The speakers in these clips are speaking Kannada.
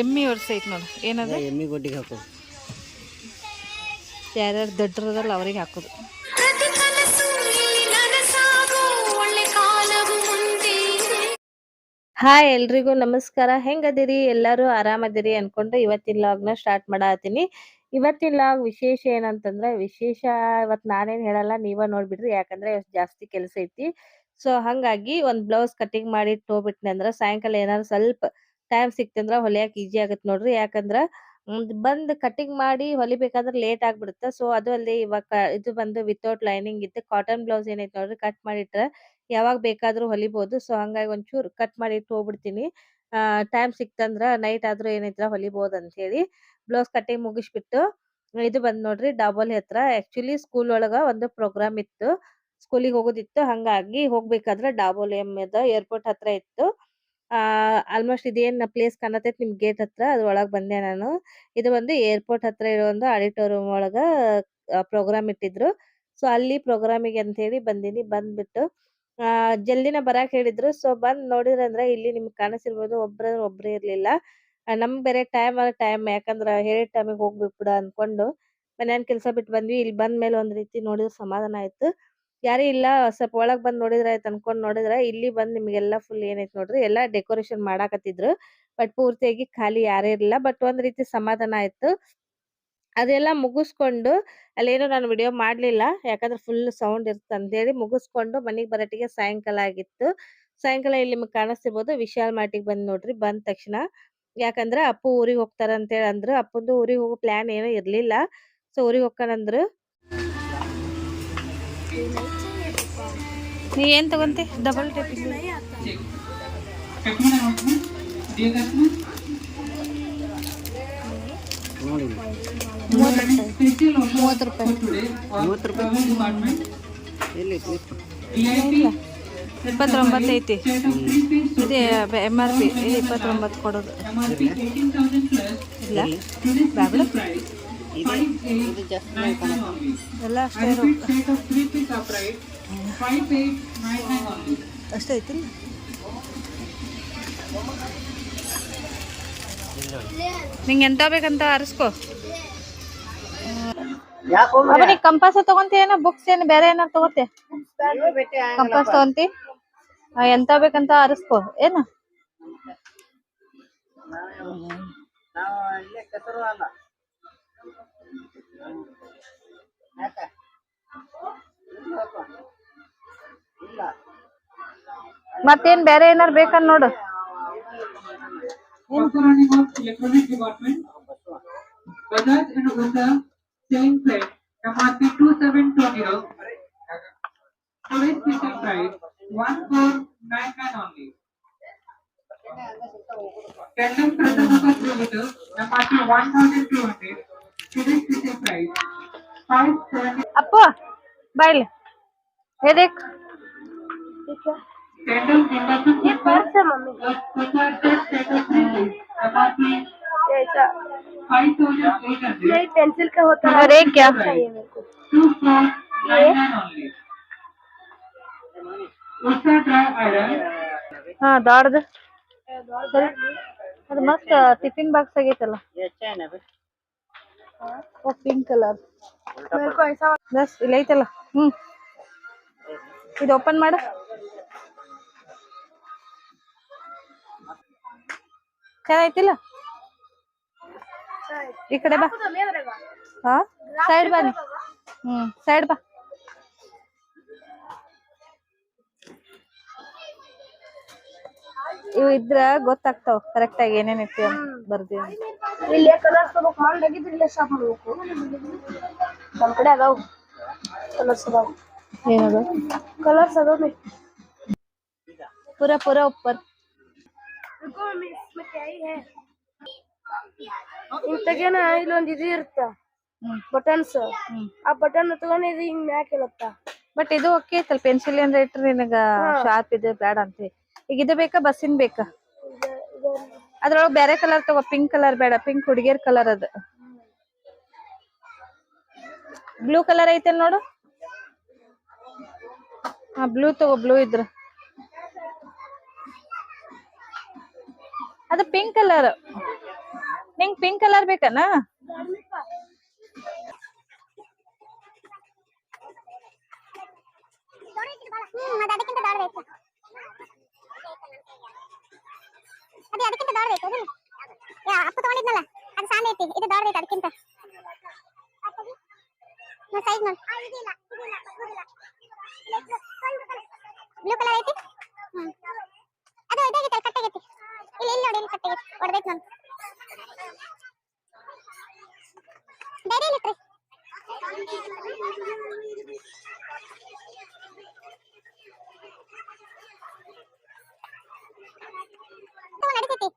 ಎಮ್ಮಿ ವರ್ಷ ಐತಿ ನೋಡಿ. ಏನದ? ಎಮ್ಮಿ ಗೊಡ್ಡಿಗೆ ಹಾಕೋದು. ಯಾರ್ಯಾರು ದಡ್ಡರದಲ್ಲ ಅವ್ರಿಗೆ ಹಾಕೋದು. ಹಾಯ್ ಎಲ್ರಿಗೂ ನಮಸ್ಕಾರ. ಹೆಂಗದಿರಿ? ಎಲ್ಲರೂ ಆರಾಮದಿರಿ ಅನ್ಕೊಂಡು ಇವತ್ತಿನ ಲಾಗ್ನ ಸ್ಟಾರ್ಟ್ ಮಾಡತ್ತೀನಿ. ಇವತ್ತಿನ ಲಾಗ್ ವಿಶೇಷ ಏನಂತಂದ್ರೆ ವಿಶೇಷ ಇವತ್ ನಾನೇನ್ ಹೇಳಲ್ಲ ನೀವ ನೋಡ್ಬಿಡ್ರಿ. ಯಾಕಂದ್ರೆ ಇವತ್ತ್ ಜಾಸ್ತಿ ಕೆಲಸ ಐತಿ. ಸೊ ಹಂಗಾಗಿ ಒಂದ್ ಬ್ಲೌಸ್ ಕಟಿಂಗ್ ಮಾಡಿ ಇಟ್ಕೊಬಿಟ್ನಿ ಅಂದ್ರೆ ಸಾಯಂಕಾಲ ಏನಾದ್ರು ಸ್ವಲ್ಪ ಟೈಮ್ ಸಿಕ್ತಂದ್ರ ಹೊಲಿಯಾಕ ಈಜಿ ಆಗತ್ ನೋಡ್ರಿ. ಯಾಕಂದ್ರ ಬಂದ್ ಕಟಿಂಗ್ ಮಾಡಿ ಹೊಲಿಬೇಕಾದ್ರ ಲೇಟ್ ಆಗ್ಬಿಡುತ್ತೆ. ಸೊ ಅದು ಅಲ್ಲದೆ ಇವಾಗ ಇದು ಬಂದು ವಿತೌಟ್ ಲೈನಿಂಗ್ ಇತ್ತು ಕಾಟನ್ ಬ್ಲೌಸ್ ಏನೈತೆ ನೋಡ್ರಿ ಕಟ್ ಮಾಡಿಟ್ರ ಯಾವಾಗ ಬೇಕಾದ್ರೂ ಹೊಲಿಬಹುದು ಸೊ ಹಂಗಾಗಿ ಒಂಚೂರು ಕಟ್ ಮಾಡಿ ಇಟ್ಟು ಹೋಗ್ಬಿಡ್ತೀನಿ. ಟೈಮ್ ಸಿಕ್ತಂದ್ರ ನೈಟ್ ಆದ್ರೂ ಏನೈತ್ರ ಹೊಲಿಬಹುದು ಅಂತ ಹೇಳಿ ಬ್ಲೌಸ್ ಕಟಿಂಗ್ ಮುಗಿಸ್ಬಿಟ್ಟು ಇದು ಬಂದ್ ನೋಡ್ರಿ ಡಬಲ್ ಹತ್ರ. ಆಕ್ಚುಲಿ ಸ್ಕೂಲ್ ಒಳಗ ಒಂದು ಪ್ರೋಗ್ರಾಮ್ ಇತ್ತು. ಸ್ಕೂಲಿಗೆ ಹೋಗೋದಿತ್ತು. ಹಂಗಾಗಿ ಹೋಗ್ಬೇಕಾದ್ರೆ ಡಾಬೋಲ್ ಎಂ ಏರ್ಪೋರ್ಟ್ ಹತ್ರ ಇತ್ತು. ಆಲ್ಮೋಸ್ಟ್ ಇದೇನ್ ಪ್ಲೇಸ್ ಕಾಣತೈತಿ ನಿಮ್ ಗೇಟ್ ಹತ್ರ? ಅದ್ರ ಒಳಗ್ ಬಂದೆ ನಾನು. ಇದು ಬಂದು ಏರ್ಪೋರ್ಟ್ ಹತ್ರ ಇರೋ ಒಂದು ಆಡಿಟೋರಿಯಂ ಒಳಗ ಪ್ರೋಗ್ರಾಮ್ ಇಟ್ಟಿದ್ರು. ಸೊ ಅಲ್ಲಿ ಪ್ರೋಗ್ರಾಮಿಗೆ ಅಂತ ಹೇಳಿ ಬಂದಿನಿ. ಬಂದ್ಬಿಟ್ಟು, ಆ, ಜಲ್ದಿನ ಬರಾಕ್ ಹೇಳಿದ್ರು. ಸೊ ಬಂದ್ ನೋಡಿದ್ರಂದ್ರೆ ಇಲ್ಲಿ ನಿಮ್ಗೆ ಕಾಣಿಸಿರ್ಬೋದು. ಒಬ್ರ ಒಬ್ರೇ ಇರ್ಲಿಲ್ಲ. ನಮ್ ಬೇರೆ ಟೈಮ್ ಟೈಮ್ ಯಾಕಂದ್ರ ಹೇಳಿದ ಟೈಮಿಗೆ ಹೋಗ್ಬೇಕು ಬಿಡ ಅನ್ಕೊಂಡು ಮನ್ಯಾನ್ ಕೆಲ್ಸ ಬಿಟ್ಟು ಬಂದ್ವಿ. ಇಲ್ಲಿ ಬಂದ್ ಮೇಲೆ ಒಂದ್ ರೀತಿ ನೋಡಿದ್ರೆ ಸಮಾಧಾನ ಆಯ್ತು. ಯಾರು ಇಲ್ಲ, ಸ್ವಲ್ಪ ಒಳಗ್ ಬಂದ್ ನೋಡಿದ್ರ ಆಯ್ತು ಅನ್ಕೊಂಡ್ ನೋಡಿದ್ರ ಇಲ್ಲಿ ಬಂದ್ ನಿಮ್ಗೆಲ್ಲಾ ಫುಲ್ ಏನೈತ್ ನೋಡ್ರಿ, ಎಲ್ಲಾ ಡೆಕೋರೇಷನ್ ಮಾಡಾಕತ್ತಿದ್ರು. ಬಟ್ ಪೂರ್ತಿಯಾಗಿ ಖಾಲಿ ಯಾರು ಇರ್ಲಿಲ್ಲ ಬಟ್ ಒಂದ್ ರೀತಿ ಸಮಾಧಾನ ಆಯ್ತು. ಅದೆಲ್ಲ ಮುಗಿಸ್ಕೊಂಡು, ಅಲ್ಲೇನೋ ನಾನು ವಿಡಿಯೋ ಮಾಡ್ಲಿಲ್ಲ, ಯಾಕಂದ್ರೆ ಫುಲ್ ಸೌಂಡ್ ಇರುತ್ತೆ ಅಂತೇಳಿ ಮುಗಿಸ್ಕೊಂಡು ಮನೆಗ್ ಬರಟಿಗೆ ಸಾಯಂಕಾಲ ಆಗಿತ್ತು. ಸಾಯಂಕಾಲ ಇಲ್ಲಿ ನಿಮ್ಗೆ ಕಾಣಿಸ್ತಿರ್ಬೋದು, ವಿಶಾಲ್ ಮಾರ್ಟಿಗೆ ಬಂದ್ ನೋಡ್ರಿ, ಬಂದ ತಕ್ಷಣ. ಯಾಕಂದ್ರ ಅಪ್ಪು ಊರಿಗೆ ಹೋಗ್ತಾರ ಅಂತೇಳಿ ಅಂದ್ರು, ಅಪ್ಪಂದು ಊರಿಗೆ ಹೋಗೋ ಪ್ಲಾನ್ ಏನೋ ಇರ್ಲಿಲ್ಲ. ಸೊ ಊರಿಗೆ ಹೋಗ್ತಾನಂದ್ರು ನೀ ಏನು ತಗೊಂತಿ? ಡಬಲ್ ಟೇಪ್ ಮೂವತ್ತು ರೂಪಾಯಿ ಮೂವತ್ತು ರೂಪಾಯಿ ಇಪ್ಪತ್ತೊಂಬತ್ತು ಐತಿ. ಇದೇ ಎಂ ಆರ್ ಪಿ ಇಪ್ಪತ್ತೊಂಬತ್ತು ಕೊಡೋದು. ಇಲ್ಲ? ಇದೆ ಜಾಸ್ತಿ ಕಾಣುತ್ತೆ ಎಲ್ಲ ಅಷ್ಟೇ. ಅಷ್ಟೇ ಐತಿಲ್ಲ ನಿಂಗೆ ಎಂತ ಬೇಕಂತ ಆರಿಸ್ಕೋ. ಯಾಕೋ ನೀ ಕಂಪಾಸ್ ತಗೊಂತಿ ಏನೋ ಬುಕ್ಸ್ ಏನು ಬೇರೆ ಏನಾರ ತಗೋತಿ ಕಂಪಾಸ್ ತಗೊಂತಿ? ಎಂತ ಬೇಕಂತ ಆರಿಸ್ಕೋ. ಏನು? ಅಲ್ಲ. ಮತ್ತೇನ್ ಬೇರೆ ಏನಾರ ಬೇಕನ್ ನೋಡು Running of electronic department. Bajaj and Honda same plate. MRP 2720. Storage system price 1499 only. Tandem Pradhanaka kilometer. MRP 1200. Storage system price 570. Appu ಬಾಯ್ಲಿ ಹೇದೇಕ್ Tandem induction system. Bajaj status 3 MRP 5800. Pencil का होता अरे क्या Two four nine nine only. Usha dry iron. ಹಾ ದೊಡ್ಡದು ಅದು ಮಸ್ತ್ ಟಿಫಿನ್ ಬಾಕ್ಸ್ ಆಗೈತಲ್ಲ अच्छा है ना बे ಓ ಪಿಂಕ್ ಕಲರ್ ಬಸ್ ಇಲ್ಲ ಐತಲ್ಲ ಹ್ಮ್ ಇದು ಓಪನ್ ಮಾಡು. ಚೆನ್ನಾಗೈತಿಲ್ಲ ಈ ಕಡೆ ಬಾ. ಹಾ? ಸೈಡ್ ಬಾ. ಹ್ಮ್ ಸೈಡ್ ಬಾ. ಇವು ಇದ್ರ ಗೊತ್ತಾಗ್ತಾವ. ಕರೆಕ್ಟ್ ಆಗಿ ಏನೇನ್ ಇತ್ತು ಬರ್ದಿ ಇಲ್ಲಿ ಕಲರ್ಸ್ ತಗೋಕ್ ಮಾಡಿದ್ರೆ ಇಲ್ಲೇ ಶಾಪ್ ಮಾಡ್ಬೇಕು. ನಮ್ ಕಡೆ ಅದಾವ. ಕಲರ್ಸ್ ಅದಾವು. ಏನದು? ಕಲರ್ಸ್ ಅದಾವ ಪೂರ ಪೂರ ಉಪ್ಪರ್ ಇಂತಗೇನ ಇಲ್ಲೊಂದ್ ಇದು ಇರುತ್ತ. ಬಟನ್ಸ್ ಆ ಬಟನ್ ತಗೊಂಡ್ ಇದು ಹಿಂಗ್ ಮ್ಯಾಕ್ ಇರುತ್ತ? ಬಟ್ ಇದು ಓಕೆ ಐತಲ್ ಪೆನ್ಸಿಲ್ ಅಂದ್ರೆ ಇಟ್ರಿ ನಿನಗ ಶಾರ್ಪ್ ಇದೆ ಬ್ಯಾಡ ಅಂತ ಈಗ ಇದು ಬೇಕಾ? ಬಸ್ಸಿನ ಬೇಕಾ? ಅದ್ರೊಳಗೆ ಬೇರೆ ಕಲರ್ ತಗೋ ಪಿಂಕ್ ಕಲರ್ ಬೇಡ ಪಿಂಕ್ ಹುಡುಗಿಯರ್ ಕಲರ್ ಅದ. ಬ್ಲೂ ಕಲರ್ ಐತಲ್ ನೋಡು? ಹಾ ಬ್ಲೂ ತಗೋ ಬ್ಲೂ ಇದ್ರ. ಅದು ಪಿಂಕ್ ಕಲರ್ ನಿಂಗ್ ಪಿಂಕ್ ಕಲರ್ ಬೇಕನ? ಹ್ಮ್ ಅದು ಅದಕ್ಕಿಂತ ದೊಡ್ಡದೈತೆ ಅದೇ ಅದಕ್ಕಿಂತ ದೊಡ್ಡದೈತೆ ಅದು ಯಾ ಅಪ್ಪ ತಗೊಂಡಿದ್ನಲ್ಲ ಅದು ಸಣ್ಣ ಐತಿ ಇದು ದೊಡ್ಡದೈತೆ ಅದಕ್ಕಿಂತ. ಸೈಜ್ ನೋಡಿ. ಬ್ಲೂ ಕಲರ್ ಐತಿ ಹ್ಮ್ ಅದು ಇದಾಗೈತೆ ಕಟ್ಟಾಗೈತಿ ಇಲ್ಲಿ ಇಲ್ಲಿ ನೋಡಿ ಇಲ್ಲಿ ಕಟ್ಟಾಗೈತಿ ಹೊಡೆದೈತಿ ನೋಡಿ ಡೈರಿ ಇಟ್ರಿ ತಗೋ ನಡೀತೈತಿ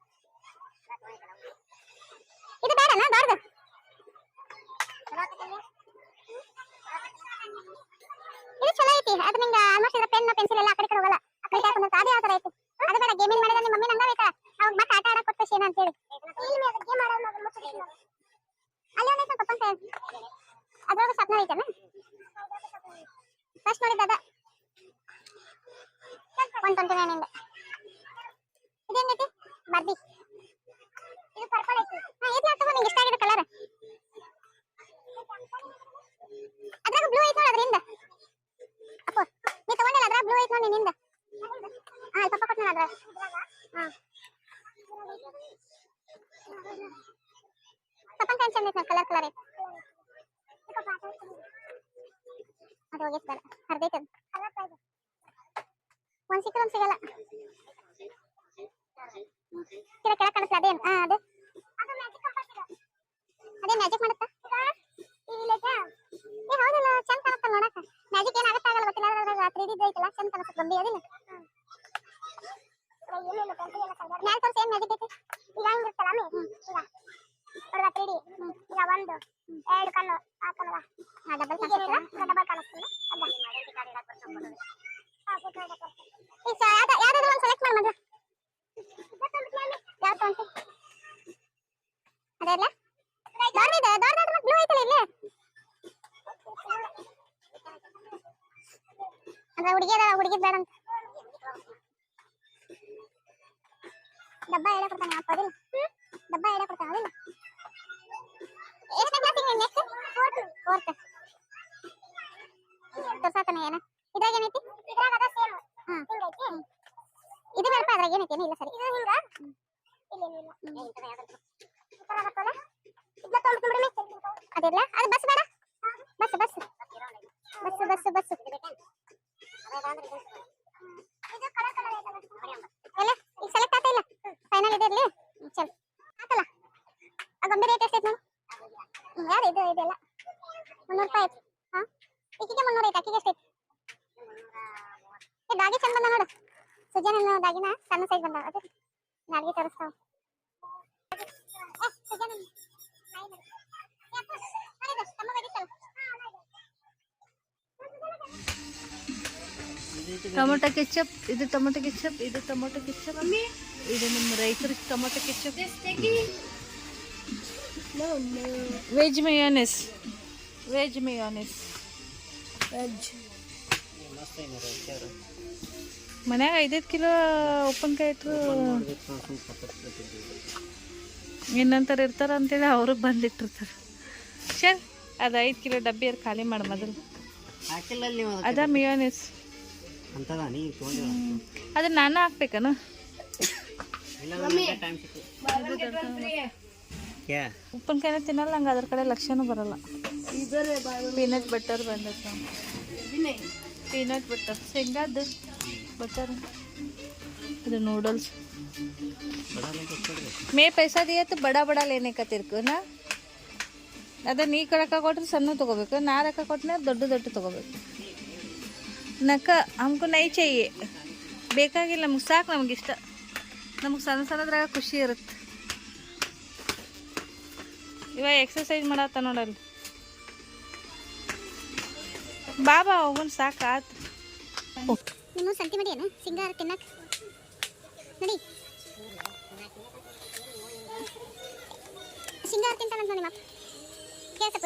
ಇದು ಬೇಡನಾ ದೊಡ್ಡದು ಇದು ಚಲೋ ಐತಿ, ಅದು ನಿಂಗ ಆಲ್ಮೋಸ್ಟ್ ಇದ್ರ ಪೆನ್ ಪೆನ್ಸಿಲ್ ಎಲ್ಲ ಆ ಕಡೆ ಕಡೆ ಹೋಗಲ್ಲ. ಆ ಕಡೆ ಹಾಕೊಂಡು ಅದೇ ಆ ತರ ಐತಿ. ಅದು ಬೇಡ ಗೇಮಿಂಗ್ ಮಾಡಿದ್ರೆ ನಿಮ್ಮ ಮಮ್ಮಿ ನಂಗ ಐತಾ ಅವಾಗ ಮತ್ತೆ ಆಟ ಆಡಕ್ ಕೊಟ್ಟು ಶೇನ ಅಂತ ಹೇಳಿ ಅಲ್ಲಿ ಒಂದೈತೆ ಪಪ್ಪನ್ ಕೈ ಅದ್ರೊಳಗೆ ಸ್ವಪ್ನ ಐತೇನ ಫಸ್ಟ್ ನೋಡಿದ್ದ ಅದ. ಒನ್ ಟ್ವೆಂಟಿ ನೈನ್ ಇಂದ ಇದೇನೈತಿ ಬರ್ದಿ. ಪರ್ಪಲ್ ಐತಿ ಹಾ ಇದು ತಗೋ ನಿಂಗೆ ಇಷ್ಟ ಆಗಿದೆ ಕಲರ್ ಅದ್ರಾಗ ಬ್ಲೂ ಐತ್ ನೋಡಿ ಅದರಿಂದ ಅಪ್ಪ ನೀ ತಗೊಂಡಿಲ್ಲ ಅದ್ರಾಗ ಬ್ಲೂ ಐತ್ ನೋಡಿ ನಿನ್ನಿಂದ ಹಾ ಇಲ್ಲಿ ಪಪ್ಪ ಕೊಟ್ಟನ ಅದ್ರಾಗ ಹಾ ಪಪ್ಪನ್ ಕೈ ಚಂದ ಐತ್ ಕಲರ್ ಕಲರ್ ಐತ್ ಅದು ಹೋಗಿಸ್ ಬೇಡ ಹರ್ದೈತೆ ಅದು ಒಂದ್ ಸಿಕ್ಕರೆ ಒಂದ್ ಸಿಗಲ್ಲ ಕೆಳ ಕೆಳ ಕಾಣಿಸ್ಲ ಅದೇನ್ ಹಾ ಅದೇ ಅದೇ ಮ್ಯಾಜಿಕ್ ಮಾಡುತ್ತಾ? ಏ ಹೌದಲ್ಲ ಚಂದ ಕಾಣುತ್ತ ನೋಡಕ ಮ್ಯಾಜಿಕ್ ಏನ್ ಆಗತ್ತ ಆಗಲ್ಲ ಗೊತ್ತಿಲ್ಲ. ಅದ್ರಾಗ ತ್ರೀ ಡಿ ಐತಲ್ಲ ಚಂದ ಕಾಣುತ್ತೆ. ಗೊಂಬಿ ಅದಿಲ್ಲ? ಮ್ಯಾಲ್ ತೋರ್ಸಿ ಏನ್ ಮ್ಯಾಜಿಕ್ ಐತಿ ಈಗ ಹಿಂಗಿರ್ತಲ್ಲ ಅಮ್ಮಿ ಈಗ ನೋಡುವ ತ್ರೀ ಡಿ ಈಗ ಒಂದು ಎರಡು ಕಣ್ಣು ಆ ಕಣ್ಣು ಹಾ ಡಬಲ್ ಕಾಣಿಸ್ತಲ್ಲ ಡಬಲ್ ಕಾಣಿಸ್ತಲ್ಲ ಈಗ ಯಾವ್ದಾದ್ರು ಒಂದು ಸೆಲೆಕ್ಟ್ ಮಾಡಿ ಮಗ ಯಾವ ತಗೊಂತಿ ಅದೇ ಅಲ್ಲ ದೊಡ್ಡದಿದೆ ದೊಡ್ಡದಾದ್ರೆ ಬ್ಲೂ ಐತಲ್ಲ ಇಲ್ಲಿ ಅಂದ್ರೆ ಹುಡುಗಿಯರ ಹುಡುಗಿದ್ ಬೇಡ ಅಂತ. ಡಬ್ಬ ಹೇಳ ಕೊಡ್ತಾನೆ ಅಪ್ಪ ಅದಿಲ್ಲ ಡಬ್ಬ ಹೇಳ ಕೊಡ್ತಾನೆ ಅದಿಲ್ಲ ಎಷ್ಟನೇ ಕ್ಲಾಸಿಗೆ ನೀನು ನೆಕ್ಸ್ಟ್ ಫೋರ್ತ್ ತೋರ್ಸಾತಾನೆ ಏನ? ಇದ್ರಾಗ ಏನೈತಿ? ಇದ್ರಾಗ ಅದ ಸೇಮ್ ಹಾ. ಇದು ಬೇಡಪ್ಪ ಅದ್ರಾಗ ಏನೈತಿ? ಏನೂ ಇಲ್ಲ ಸರಿ. ಇದು ಹಿಂಗ? ಇಲ್ಲ ಇಲ್ಲ ಅದಿಲ್ಲ ಅದು ಬಸ್ ಬೇಡ ಬಸ್ ಬಸ್ ಬಸ್ ಬಸ್ ಬಸ್ ಎಲ್ಲ ಈಗ ಸೆಲೆಕ್ಟ್ ಆತ ಇಲ್ಲ ಫೈನಲ್ ಇದೆ ಇರ್ಲಿ ಚಲ್ ಆತಲ್ಲ ಆ ಗೊಂಬೆ ರೇಟ್ ಎಷ್ಟೈತೆ ನೋಡು ಹ್ಮ್, ಯಾರು ಇದು ಇದೆಲ್ಲ ಮುನ್ನೂರು ರೂಪಾಯಿ ಐತಿ ಹಾ ಈಕಿಗೆ ಮುನ್ನೂರು ಐತೆ ಅಕ್ಕಿಗೆ ಎಷ್ಟೈತಿ ಏ ದಾಗಿ ಚಂದ ಬಂದ ನೋಡು ಸುಜನ ದಾಗಿನ ಸಣ್ಣ ಸೈಜ್ ಬಂದ ಅದೇ ನಾಲ್ಗೆ ತರಿಸ್ತಾವ ಏ ಸುಜನ ನಾಯಿ ನೋಡಿ. ಏ ಅಪ್ಪ, ನೋಡಿದ್ದು, ತಮ್ಮಗಾಗಿತ್ತಲ್ಲ? ಹಾ, ನೋಡಿದ್ದು. ಟೊಮೊಟೊ ಕೆಚಪ್ ಇದು ಟೊಮೊಟೊ ಕೆಚಪ್ ಇದು ಟೊಮೊಟೊ ಕೆಚಪ್. ಇದು ನಮ್ಮ ರೈತರಿಗೆ tomato ketchup. Veg mayonnaise veg mayonnaise veg ಮನ್ಯಾಗ ಐದೈದು ಕಿಲೋ ಉಪ್ಪಿನಕಾಯಿ ಇಟ್ಟರು ಇನ್ನಂತರ ಇರ್ತಾರ ಅಂತೇಳಿ ಅವರು ಬಂದಿಟ್ಟಿರ್ತಾರೆ. ಸರ್ ಅದು ಐದು ಕಿಲೋ ಡಬ್ಬಿ ಖಾಲಿ ಮಾಡಿ ಮೊದಲು. ಅದ ಮಿಯೋನೆಸ್ ಅಂತದ ನೀ ತೊಗೊಂಡಿಲ್ಲ ಅದನ್ನ ನಾನು ಹಾಕ್ಬೇಕನು? ಉಪ್ಪಿನಕಾಯಿನ ತಿನ್ನಲ್ಲ ಹಂಗೆ ಅದ್ರ ಕಡೆ ಲಕ್ಷನೂ ಬರಲ್ಲ. ಪೀನಟ್ ಬಟರ್ ಬಂದೈತೆ ಪೀನಟ್ ಬಟರ್ ಶೇಂಗಾದ ಬಟರ್. ಇದು ನೂಡಲ್ಸ್. ಮೇ ಪೈಸಾ ದಿಯತ್ತು ಬಡ ಬಡ ಲೇನೆ ನಾ ಅದನ್ನ ನೀ ಕಡಕ ಕೊಟ್ರೆ ಸಣ್ಣ ತಗೋಬೇಕು ನಾ ರೊಕ್ಕ ಕೊಟ್ಟನೆ ದೊಡ್ಡ ದೊಡ್ಡ ತಗೋಬೇಕು. ನಕ ಹಮ್ಕು ನೈ ಚೈಯೆ. ಬೇಕಾಗಿಲ್ಲ ನಮ್ಗೆ ಸಾಕು ನಮ್ಗೆ ಇಷ್ಟ ನಮಗೆ ಸಣ್ಣ ಸಣ್ಣದ್ರಾಗ ಖುಷಿ ಇರುತ್ತೆ ಇವಾಗ ಎಕ್ಸಸೈಸ್ ಮಾಡತ್ತ ನೋಡಲ್ಲಿ ಬಾಬಾ ಹೋಗೋನ್ ಸಾಕು ಆತು. ನಿಮ್ಮ ಸಂತಿ ಮಡಿ ಏನು? ಸಿಂಗಾರ ತಿನ್ನಕ್? ನಡಿ. ಸಿಂಗಾರ ತಿಂತಾನಂತ ನೋಡಿ ಮತ್ತೆ ಕೇಳ್ಸ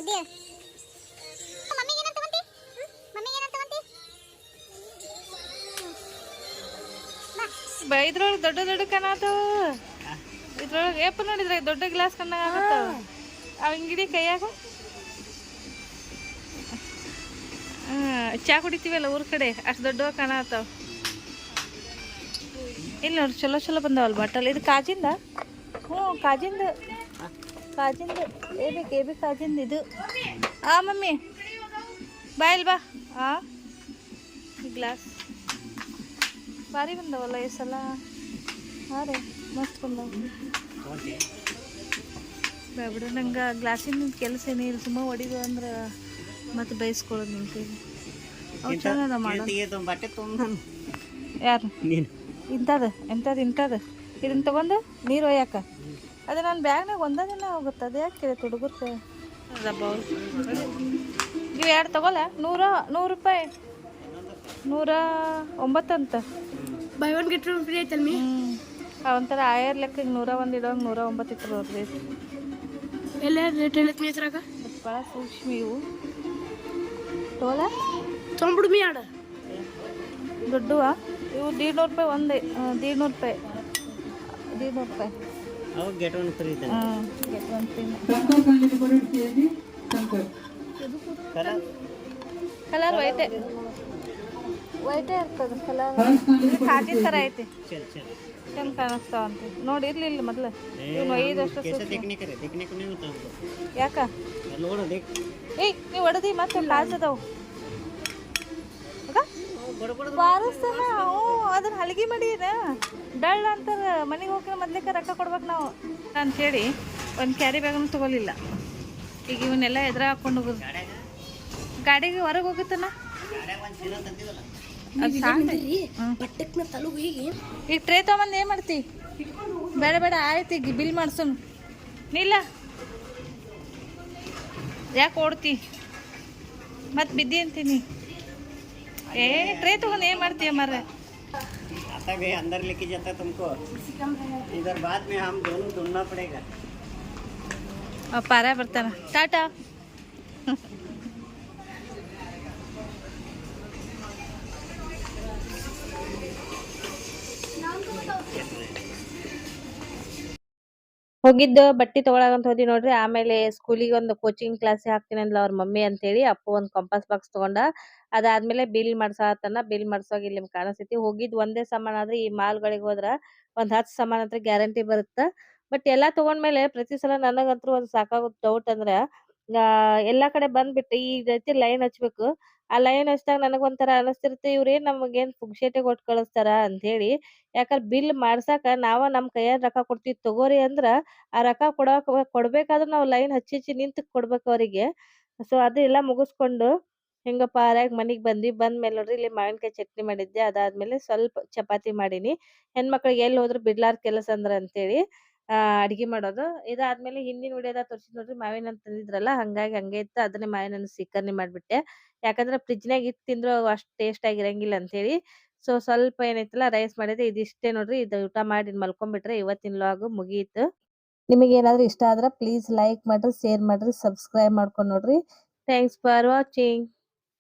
ಬಾ ಇದ್ರೊಳಗೆ ದೊಡ್ಡ ದೊಡ್ಡ ಕನಾತು ಇದ್ರೊಳಗೆ ಏಪ ನೋಡಿದ್ರೆ ದೊಡ್ಡ ಗ್ಲಾಸ್ ಕಣ್ಣಾಗ ಆಗತ್ತಾವ ಅವ್ ಹಿಂಗಿಡಿ ಕೈಯಾಗ. ಚಾ ಕುಡಿತೀವಲ್ಲ ಊರ ಕಡೆ? ಅಷ್ಟು ದೊಡ್ಡ ಕಾಣತ್ತಾವ ಇಲ್ಲಿ ನೋಡಿ, ಚಲೋ ಚಲೋ ಬಂದಾವಲ್ಲ ಬಟ್ಟಲ್ ಇದು ಕಾಜಿಂದ? ಹ್ಞೂ, ಕಾಜಿಂದ. ಕಾಜಿಂದ. ಏ ಬೇಕು ಏ ಬೇಕು ಕಾಜಿಂದ ಇದು. ಆ, ಮಮ್ಮಿ. ಬಾ ಬಾ. ಆ? ಗ್ಲಾಸ್. ಭಾರಿ ಬಂದವಲ್ಲ ಈ ಸಲ? ಹಾಂ ರೀ ಮಸ್ತ್ ಬಂದವ. ಬಿಡು ನಂಗೆ ಗ್ಲಾಸಿನ ಕೆಲಸ ಏನಿಲ್ಲ ಸುಮ್ಮ ಹೊಡಿದು ಅಂದ್ರೆ ಮತ್ತೆ ಬೈಸ್ಕೊಳ್ಳೋದು ನಿಂತೀವಿ ಅವು ಚೆನ್ನಾಗದ ಮಾಡೋದು. ಯಾರು? ಇಂಥದ ಇಂಥದ್ದು ಎಂಥದ್ದು ಇಂಥದ್ದು. ಇದನ್ನ ತಗೊಂಡು ನೀರು ಒಯ್ಯಾಕ. ಅದು ನನ್ನ ಬ್ಯಾಗ್ನಾಗ ಒಂದೇ ದಿನ ಹೋಗುತ್ತೆ ಅದು ಯಾಕೆ ಬೌಲ್ ನೀವು ಎರಡು ತಗೋಲ್ಲ? ನೂರ ನೂರು ರೂಪಾಯಿ. ನೂರ ಒಂಬತ್ತಂತ. Buy one get one free ಐತಲ್ ಮೀ ಒಂಥರ ಆಯರ್ ಲೆಕ್ಕ ನೂರ ಒಂದು ಇಡೋಂಗೆ ನೂರ ಒಂಬತ್ತು ಇತ್ತು ರೇಟ್ ಎಲ್ಲ ರೇಟ್ ಹೇಳತ್ ಮೀ ಇದ್ರಾಗ? ಭಾಳ ಸೂಕ್ಷ್ಮ ಇವು. ಟೋಲ ತೊಂಬಿಡು ಮೀ ಆಡ. ದೊಡ್ಡವ? ಇವು ದೀಡ್ನೂರು ರೂಪಾಯಿ ಒಂದೇ ದೀಡ್ನೂರು ರೂಪಾಯಿ. ದೀಡ್ನೂರು ರೂಪಾಯಿ. ದೀಡ್ ಗೆಟ್ ಒನ್ ಫ್ರೀ ಹಾಂ ಗೆಟ್ ಒನ್ ಫ್ರೀ ಕಲರ್ ಐತೆ ವೈಟೇ ವೈಟೇ ಇರ್ತದೆ ಕಲರ್ ಕಾಟಿನ ಥರ ಐತಿ. ಚಂದ ಕಾಣಿಸ್ತಾವಂತ ನೋಡಿ ಇರ್ಲಿಲ್ಲ ಮೊದಲು. ಇವ್ನು ಐದಷ್ಟು ಯಾಕ? ಏಯ್ ನೀವು ಹೊಡೆದಿ ಮತ್ತೆ ಕಾಸದವು ಬಾರಸ್ತನ ಅವು ಅದ್ರ ಹಲಗಿ ಮಾಡಿದ ಡಳ್ ಅಂತಾರೆ ಮನೆಗೆ ಹೋಗಿ ಮೊದ್ಲಿಕ್ಕೆ ರೊಕ್ಕ ಕೊಡ್ಬೇಕು ನಾವು. ಅಂತೇಳಿ ಒಂದು ಕ್ಯಾರಿ ಬ್ಯಾಗನ್ನು ತೊಗೊಲಿಲ್ಲ. ಈಗ ಇವನ್ನೆಲ್ಲ ಎದುರು ಹಾಕೊಂಡು ಹೋಗುದು. ಗಾಡಿಗೆ ಹೊರಗೆ ಹೋಗುತ್ತಣ್ಣ ಗಾಡ್ಯಾಗ ಒಂದು ಚೀಲ ತಂದಿವಲ್ಲ ಅದು ಸಾಕು ಬಟ್ಟೆಕ್ನ ತಲುಗು ಹೀಗೆ ಈಗ ಟ್ರೇ ತೊಗೊಂಬಂದು ಏನು ಮಾಡ್ತಿ ಬೇಡ ಬೇಡ ಆಯ್ತು ಈಗ ಬಿಲ್ ಮಾಡ್ಸೋಣ ನಿಲ್ಲ ಯಾಕೆ ಓಡ್ತಿ ಮತ್ತೆ ಬಿದ್ದಿ ಅಂತೀನಿ ಏ ಟ್ರೇ ತೊಗೊಂಡು ಏನು ಮಾಡ್ತೀಯ ಮರ आता भी अंदर लेके जाता है तुमको इधर बाद में हम दोनों ढूंढना पड़ेगा ಪಾರ ಬರ್ತಾನ ಟಾಟಾ ಹೋಗಿದ್ದು ಬಟ್ಟೆ ತಗೊಳಕಂತ ಹೋದಿ ನೋಡ್ರಿ. ಆಮೇಲೆ ಸ್ಕೂಲಿಗೆ ಒಂದು ಕೋಚಿಂಗ್ ಕ್ಲಾಸ್ ಹಾಕ್ತೀನಿ ಅಂದ್ಲ ಅವ್ರ ಮಮ್ಮಿ ಅಂತೇಳಿ. ಅಪ್ಪು ಒಂದು ಕಂಪಾಸ್ ಬಾಕ್ಸ್ ತಗೊಂಡ ಅದಾದ್ಮೇಲೆ ಬಿಲ್ ಮಾಡ್ಸಾತನ. ಬಿಲ್ ಮಾಡ್ಸೋ ಇಲ್ಲಿ ಕಾಣಿಸ್ತೈತಿ. ಹೋಗಿದ್ ಒಂದೇ ಸಾಮಾನ್ ಆದ್ರೆ ಈ ಮಾಲ್ಗಳಿಗೆ ಹೋದ್ರ ಒಂದ್ ಹತ್ತು ಸಾಮಾನ್ ಅಂತ ಗ್ಯಾರಂಟಿ ಬರುತ್ತ. ಬಟ್ ಎಲ್ಲಾ ತಗೊಂಡ್ಮೇಲೆ ಪ್ರತಿ ಸಲ ನನಗಂತೂ ಒಂದ್ ಸಾಕಾಗೋದ್ ಡೌಟ್ ಅಂದ್ರ ಎಲ್ಲಾ ಕಡೆ ಬಂದ್ಬಿಟ್ಟು ಈ ರೀತಿ ಲೈನ್ ಹಚ್ಬೇಕು. ಆ ಲೈನ್ ಹಚ್ಚಿದಾಗ ನನಗೊಂಥರ ಅನಸ್ತಿರುತ್ತೆ, ಇವ್ರೇನ್ ನಮಗೇನ್ ಪುಗ್ಸೇಟೆ ಕೊಟ್ಟು ಕಳಿಸ್ತಾರ ಅಂತ ಹೇಳಿ ಯಾಕಂದ್ರೆ ಬಿಲ್ ಮಾಡ್ಸಾಕ ನಾವ ನಮ್ ಕೈಯಾಗ ರೊಕ್ಕ ಕೊಡ್ತೀವಿ, ತಗೋರಿ ಅಂದ್ರ ಆ ರೊಕ್ಕ ಕೊಡಾಕ ಕೊಡ್ಬೇಕಾದ್ರ ನಾವು ಲೈನ್ ಹಚ್ಚಿ ಹಚ್ಚಿ ನಿಂತ್ ಕೊಡ್ಬೇಕು ಅವರಿಗೆ. ಸೊ ಅದು ಎಲ್ಲ ಮುಗಿಸ್ಕೊಂಡು ಹೆಂಗಪ್ಪ ಆರಾಗ್ ಮನಿಗ್ ಬಂದ್ವಿ, ಬಂದ್ಮೇಲೆ ನೋಡ್ರಿ ಇಲ್ಲಿ ಮಾವಿನಕಾಯಿ ಚಟ್ನಿ ಮಾಡಿದ್ದೆ, ಅದಾದ್ಮೇಲೆ ಸ್ವಲ್ಪ ಚಪಾತಿ ಮಾಡೀನಿ. ಹೆಣ್ಮಕ್ಳಿಗೆ ಎಲ್ಲಿ ಹೋದ್ರು ಬಿಡ್ಲಾರ್ ಕೆಲಸ ಅಂದ್ರ ಅಂತೇಳಿ ಆ, ಅಡಿಗೆ ಮಾಡೋದು. ಇದಾದ್ಮೇಲೆ ಹಿಂದಿನ ವಿಡಿಯೋದಾಗ ತೋರ್ಸಿದ್ ನೋಡ್ರಿ, ಮಾವಿನ ಹಣ್ಣು ತಂದಿದ್ರಲ್ಲ, ಹಂಗಾಗಿ ಹಂಗೆ ಇತ್ತು. ಅದನ್ನೇ ಮಾವಿನ ಹಣ್ಣು ಸೀಕರ್ಣಿ ಮಾಡ್ಬಿಟ್ಟೆ. ಯಾಕಂದ್ರೆ ಫ್ರಿಜ್ನಾಗ ಇಟ್ಟು ತಿಂದ್ರು ಅಷ್ಟು ಟೇಸ್ಟ್ ಆಗಿರಂಗಿಲ್ಲ ಅಂತೇಳಿ ಸೊ, ಸ್ವಲ್ಪ ಏನೈತಲ್ಲ, ರೈಸ್ ಮಾಡಿದ್ರೆ ಇದಿಷ್ಟೇ ನೋಡ್ರಿ, ಇದು ಊಟ ಮಾಡಿ ಮಲ್ಕೊಂಡ್ಬಿಟ್ರೆ ಇವತ್ತಿನ ಲಾಗು ಮುಗಿಯಿತು ನಿಮಗೆ ಏನಾದ್ರೂ ಇಷ್ಟ ಆದ್ರೆ ಪ್ಲೀಸ್ ಲೈಕ್ ಮಾಡ್ರಿ, ಶೇರ್ ಮಾಡ್ರಿ, ಸಬ್ಸ್ಕ್ರೈಬ್ ಮಾಡ್ಕೊಂಡು ನೋಡ್ರಿ. Thanks for watching.